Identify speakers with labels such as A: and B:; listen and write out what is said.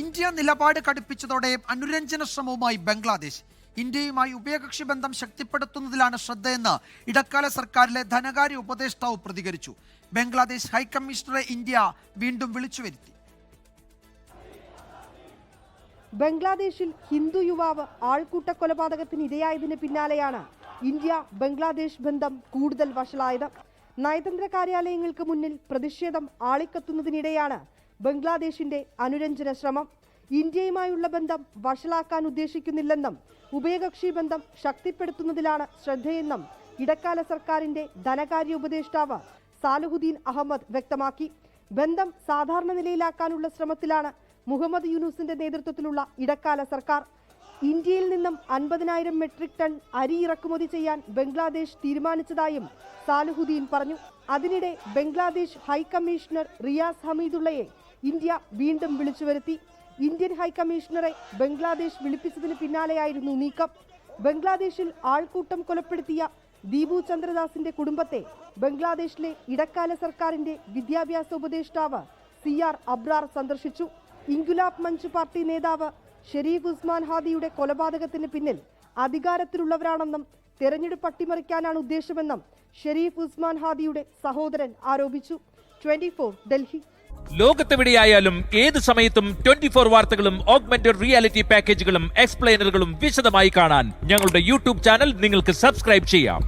A: India നിലപാട് കടുപ്പിച്ചതോടെ അനുരഞ്ജന ശ്രമവുമായി ബംഗ്ലാദേശ്. ഇന്ത്യയുമായി ഉഭയകക്ഷി ബന്ധം ശക്തിപ്പെടുത്തുന്നതിലാണ് ശ്രദ്ധയെന്ന് ഇടക്കാല സർക്കാരിലെ ധനകാര്യ ഉപദേഷ്ടാവ് പ്രതികരിച്ചു. ബംഗ്ലാദേശ് ഹൈക്കമ്മീഷണറെ ഇന്ത്യ വീണ്ടും വിളിച്ചു വരുത്തി.
B: ബംഗ്ലാദേശിൽ ഹിന്ദു യുവാവ് ആൾക്കൂട്ട കൊലപാതകത്തിന് ഇരയായതിന് പിന്നാലെയാണ് ഇന്ത്യ ബംഗ്ലാദേശ് ബന്ധം കൂടുതൽ വഷളായത്. നയതന്ത്ര കാര്യാലയങ്ങൾക്ക് മുന്നിൽ പ്രതിഷേധം ആളിക്കത്തുന്നതിനിടെയാണ് ബംഗ്ലാദേശിന്റെ അനുരഞ്ജന ശ്രമം. ഇന്ത്യയുമായുള്ള ബന്ധം വഷളാക്കാൻ ഉദ്ദേശിക്കുന്നില്ലെന്നും ഉഭയകക്ഷി ബന്ധം ശക്തിപ്പെടുത്തുന്നതിലാണ് ശ്രദ്ധയെന്നും ഇടക്കാല സർക്കാരിന്റെ ധനകാര്യ ഉപദേഷ്ടാവ് സാലുഹുദ്ദീൻ അഹമ്മദ് വ്യക്തമാക്കി. ബന്ധം സാധാരണ നിലയിലാക്കാനുള്ള ശ്രമത്തിലാണ് മുഹമ്മദ് യൂനുസിന്റെ നേതൃത്വത്തിലുള്ള ഇടക്കാല സർക്കാർ. ഇന്ത്യയിൽ നിന്നും അൻപതിനായിരം മെട്രിക് ടൺ അരി ഇറക്കുമതി ചെയ്യാൻ ബംഗ്ലാദേശ് തീരുമാനിച്ചതായും സാലുഹുദ്ദീൻ പറഞ്ഞു. അതിനിടെ ബംഗ്ലാദേശ് ഹൈക്കമ്മീഷണർ റിയാസ് ഹമീദുള്ളയെ ഇന്ത്യ വീണ്ടും വിളിച്ചു വരുത്തി. ഇന്ത്യൻ ഹൈക്കമ്മീഷണറെ ബംഗ്ലാദേശ് വിളിപ്പിച്ചതിന് പിന്നാലെയായിരുന്നു നീക്കം. ബംഗ്ലാദേശിൽ ആൾക്കൂട്ടം കൊലപ്പെടുത്തിയ ദീപു ചന്ദ്രദാസിന്റെ കുടുംബത്തെ ബംഗ്ലാദേശിലെ ഇടക്കാല സർക്കാരിന്റെ വിദ്യാഭ്യാസ ഉപദേഷ്ടാവ് സി ആർ അബ്രാർ സന്ദർശിച്ചു. ഇൻഗുലാബ് മഞ്ച് പാർട്ടി നേതാവ് ഷെരീഫ് ഉസ്മാൻ ഹാദിയുടെ കൊലപാതകത്തിന് പിന്നിൽ അധികാരത്തിലുള്ളവരാണെന്നും തെരഞ്ഞെടുപ്പ് അട്ടിമറിക്കാനാണ് ഉദ്ദേശമെന്നും ഷെരീഫ് ഉസ്മാൻ ഹാദിയുടെ സഹോദരൻ ആരോപിച്ചു. ട്വന്റി ഡൽഹി.
C: ലോകത്തെവിടെയായാലും ഏത് സമയത്തും ട്വന്റി ഫോർ വാർത്തകളും ഓഗ്മെന്റഡ് റിയാലിറ്റി പാക്കേജുകളും എക്സ്പ്ലെയിനറുകളും വിശദമായി കാണാൻ ഞങ്ങളുടെ യൂട്യൂബ് ചാനൽ നിങ്ങൾക്ക് സബ്സ്ക്രൈബ് ചെയ്യാം.